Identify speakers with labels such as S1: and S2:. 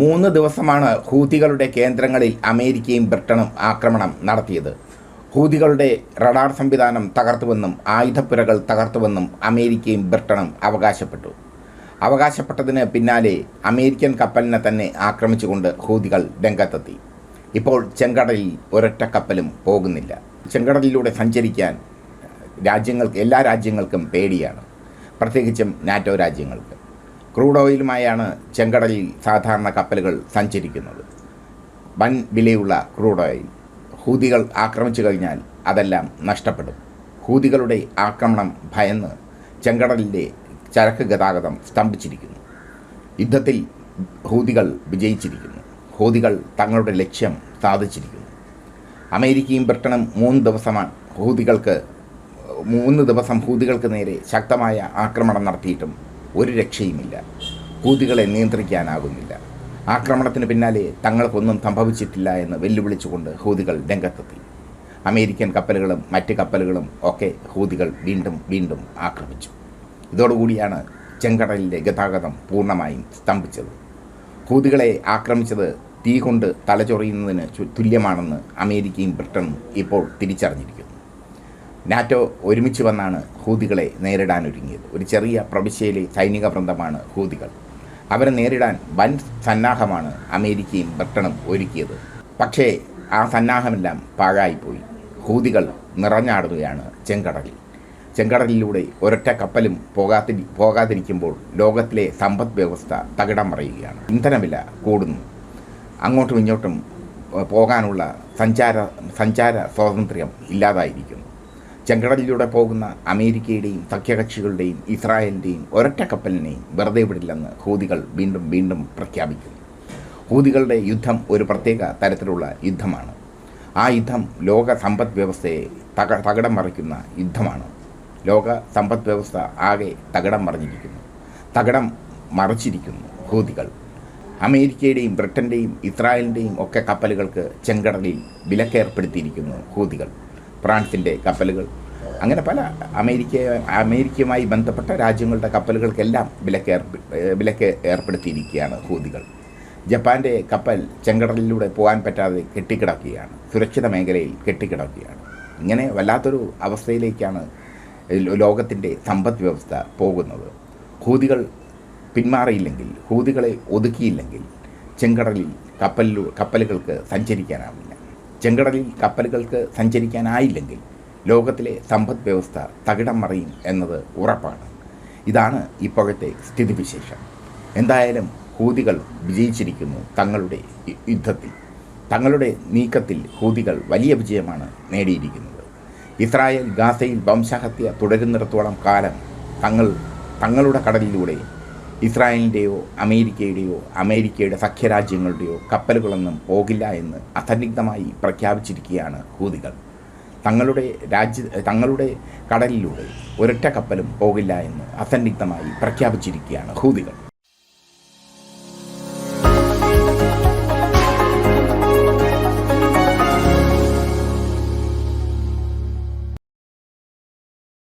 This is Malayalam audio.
S1: മൂന്ന് ദിവസമാണ് ഹൂതികളുടെ കേന്ദ്രങ്ങളിൽ അമേരിക്കയും ബ്രിട്ടനും ആക്രമണം നടത്തിയത്. ഹൂതികളുടെ റഡാർ സംവിധാനം തകർത്തുവെന്നും ആയുധപ്പുരകൾ തകർത്തുവെന്നും അമേരിക്കയും ബ്രിട്ടനും അവകാശപ്പെട്ടു. അവകാശപ്പെട്ടതിന് പിന്നാലെ അമേരിക്കൻ കപ്പലിനെ തന്നെ ആക്രമിച്ചുകൊണ്ട് ഹൂതികൾ രംഗത്തെത്തി. ഇപ്പോൾ ചെങ്കടലിൽ ഒരൊറ്റ കപ്പലും പോകുന്നില്ല. ചെങ്കടലിലൂടെ സഞ്ചരിക്കാൻ രാജ്യങ്ങൾക്ക് എല്ലാ രാജ്യങ്ങൾക്കും പേടിയാണ്. പ്രത്യേകിച്ചും നാറ്റോ രാജ്യങ്ങൾക്ക്. ക്രൂഡ് ഓയിലുമായാണ് ചെങ്കടലിൽ സാധാരണ കപ്പലുകൾ സഞ്ചരിക്കുന്നത്. വൻ വിലയുള്ള ക്രൂഡ് ഓയിൽ. ഹൂതികൾ ആക്രമിച്ചു കഴിഞ്ഞാൽ അതെല്ലാം നഷ്ടപ്പെടും. ഹൂതികളുടെ ആക്രമണം ഭയന്ന് ചെങ്കടലിന്റെ ചരക്ക് ഗതാഗതം സ്തംഭിച്ചിരിക്കുന്നു. യുദ്ധത്തിൽ ഹൂതികൾ വിജയിച്ചിരിക്കുന്നു. ഹൂതികൾ തങ്ങളുടെ ലക്ഷ്യം സാധിച്ചിരിക്കുന്നു. അമേരിക്കയും ബ്രിട്ടനും മൂന്ന് ദിവസമാണ് ഹൂതികൾക്ക് മൂന്ന് ദിവസം ഹൂതികൾക്ക് നേരെ ശക്തമായ ആക്രമണം നടത്തിയിട്ടും ഒരു രക്ഷയുമില്ല. കൂതികളെ നിയന്ത്രിക്കാനാകുന്നില്ല. ആക്രമണത്തിന് പിന്നാലെ തങ്ങൾക്കൊന്നും സംഭവിച്ചിട്ടില്ല എന്ന് വെല്ലുവിളിച്ചുകൊണ്ട് ഹൂതികൾ രംഗത്തെത്തി. അമേരിക്കൻ കപ്പലുകളും മറ്റ് കപ്പലുകളും ഒക്കെ ഹൂതികൾ വീണ്ടും വീണ്ടും ആക്രമിച്ചു. ഇതോടുകൂടിയാണ് ചെങ്കടലിലെ ഗതാഗതം പൂർണമായും സ്തംഭിച്ചത്. ഹൂതികളെ ആക്രമിച്ചത് തീ കൊണ്ട് തലചൊറിയുന്നതിന് തുല്യമാണെന്ന് അമേരിക്കയും ബ്രിട്ടനും ഇപ്പോൾ തിരിച്ചറിഞ്ഞിരിക്കുന്നു. നാറ്റോ ഒരുമിച്ച് വന്നാണ് ഹൂതികളെ നേരിടാനൊരുങ്ങിയത് ഒരു ചെറിയ പ്രവിശ്യയിലെ സൈനിക വൃന്ദമാണ് ഹൂതികൾ. അവരെ നേരിടാൻ വൻ സന്നാഹമാണ് അമേരിക്കയും ബ്രിട്ടനും ഒരുക്കിയത്. പക്ഷേ ആ സന്നാഹമെല്ലാം പാഴായിപ്പോയി. ഹൂതികൾ നിറഞ്ഞാടുകയാണ് ചെങ്കടലിൽ. ചെങ്കടലിലൂടെ ഒരൊറ്റ കപ്പലും പോകാതി പോകാതിരിക്കുമ്പോൾ ലോകത്തിലെ സമ്പദ് വ്യവസ്ഥ തകിടം മറിയുകയാണ്. ഇന്ധനവില കൂടുന്നു. അങ്ങോട്ടും ഇങ്ങോട്ടും പോകാനുള്ള സഞ്ചാര സഞ്ചാര സ്വാതന്ത്ര്യം ഇല്ലാതായിരിക്കുന്നു. ചെങ്കടലിലൂടെ പോകുന്ന അമേരിക്കയുടെയും സഖ്യകക്ഷികളുടെയും ഇസ്രായേലിന്റെയും ഒരൊറ്റ കപ്പലിനെയും വെറുതെ വിടില്ലെന്ന് ഹൂതികൾ വീണ്ടും വീണ്ടും പ്രഖ്യാപിക്കുന്നു. ഹൂതികളുടെ യുദ്ധം ഒരു പ്രത്യേക തരത്തിലുള്ള യുദ്ധമാണ്. ആ യുദ്ധം ലോക സമ്പദ് വ്യവസ്ഥയെ തക തകിടം മറിക്കുന്ന യുദ്ധമാണ്. ലോക സമ്പദ് വ്യവസ്ഥ ആകെ തകടം മറിഞ്ഞിരിക്കുന്നു. തകടം മറിച്ചിരിക്കുന്നു ഹൂതികൾ. അമേരിക്കയുടെയും ബ്രിട്ടന്റെയും ഇസ്രായേലിന്റെയും ഒക്കെ കപ്പലുകൾക്ക് ചെങ്കടലിൽ വിലക്കേർപ്പെടുത്തിയിരിക്കുന്നു ഹൂതികൾ. ഫ്രാൻസിന്റെ കപ്പലുകൾ അങ്ങനെ പല അമേരിക്ക അമേരിക്കയുമായി ബന്ധപ്പെട്ട രാജ്യങ്ങളുടെ കപ്പലുകൾക്കെല്ലാം വിലക്ക് വിലക്ക് ഏർപ്പെടുത്തിയിരിക്കുകയാണ് ഹൂതികൾ. ജപ്പാന്റെ കപ്പൽ ചെങ്കടലിലൂടെ പോകാൻ പറ്റാതെ കെട്ടിക്കിടക്കുകയാണ്. സുരക്ഷിത മേഖലയിൽ കെട്ടിക്കിടക്കുകയാണ്. ഇങ്ങനെ വല്ലാത്തൊരു അവസ്ഥയിലേക്കാണ് ലോകത്തിന്റെ സമ്പദ് വ്യവസ്ഥ പോകുന്നത്. ഹൂതികൾ പിന്മാറിയില്ലെങ്കിൽ ഹൂതികളെ ഒതുക്കിയില്ലെങ്കിൽ ചെങ്കടലിൽ കപ്പലിലൂ കപ്പലുകൾക്ക് സഞ്ചരിക്കാനാവില്ല. ചെങ്കടലിൽ കപ്പലുകൾക്ക് സഞ്ചരിക്കാനായില്ലെങ്കിൽ ലോകത്തിലെ സമ്പദ് വ്യവസ്ഥ തകിടം മറിയും എന്നത് ഉറപ്പാണ്. ഇതാണ് ഇപ്പോഴത്തെ സ്ഥിതിവിശേഷം. എന്തായാലും ഹൂതികൾ വിജയിച്ചിരിക്കുന്നു തങ്ങളുടെ യുദ്ധത്തിൽ. തങ്ങളുടെ നീക്കത്തിൽ ഹൂതികൾ വലിയ വിജയമാണ് നേടിയിരിക്കുന്നത്. ഇസ്രായേൽ ഗാസയിൽ വംശഹത്യ തുടരുന്നിടത്തോളം കാലം തങ്ങൾ തങ്ങളുടെ കടലിലൂടെ ഇസ്രായേലിന്റെയോ അമേരിക്കയുടെയോ അമേരിക്കയുടെ സഖ്യരാജ്യങ്ങളുടെയോ കപ്പലുകളൊന്നും പോകില്ല എന്ന് അസന്നിഗ്ധമായി പ്രഖ്യാപിച്ചിരിക്കുകയാണ് ഹൂതികൾ. തങ്ങളുടെ രാജ്യ തങ്ങളുടെ കടലിലൂടെ ഒരൊറ്റ കപ്പലും പോകില്ല എന്ന് അസന്നിഗ്ധമായി പ്രഖ്യാപിച്ചിരിക്കുകയാണ് ഹൂതികൾ.